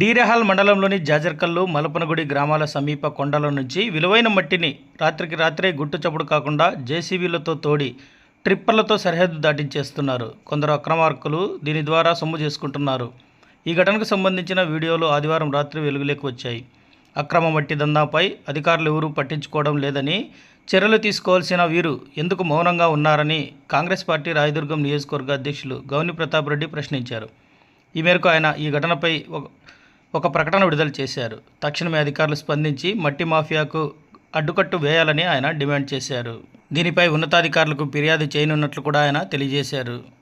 డీరెహాల్ మండలంలోని జాజర్కల్లు మలపనగుడి గ్రామాల సమీప కొండల నుంచి విలువైన మట్టిని రాత్రికి రాత్రే గుట్టు చప్పుడు కాకుండా జేసీబీలతో తోడి ట్రిప్పర్లతో సరిహద్దు దాటించేస్తున్నారు. కొందరు అక్రమార్కులు దీని ద్వారా సొమ్ము చేసుకుంటున్నారు. ఈ ఘటనకు సంబంధించిన వీడియోలు ఆదివారం రాత్రి వెలుగులోకి వచ్చాయి. అక్రమ మట్టి దందాపై అధికారులు ఎవరూ పట్టించుకోవడం లేదని చర్యలు తీసుకోవాల్సిన వీరు ఎందుకు మౌనంగా ఉన్నారని కాంగ్రెస్ పార్టీ రాయదుర్గం నియోజకవర్గ అధ్యక్షులు గౌని ప్రతాప్ రెడ్డి ప్రశ్నించారు. ఈ మేరకు ఆయన ఈ ఘటనపై ఒక ప్రకటన విడుదల చేశారు. తక్షణమే అధికారులు స్పందించి మట్టి మాఫియాకు అడ్డుకట్టు వేయాలని ఆయన డిమాండ్ చేశారు. దీనిపై ఉన్నతాధికారులకు ఫిర్యాదు చేయనున్నట్లు కూడా ఆయన తెలియజేశారు.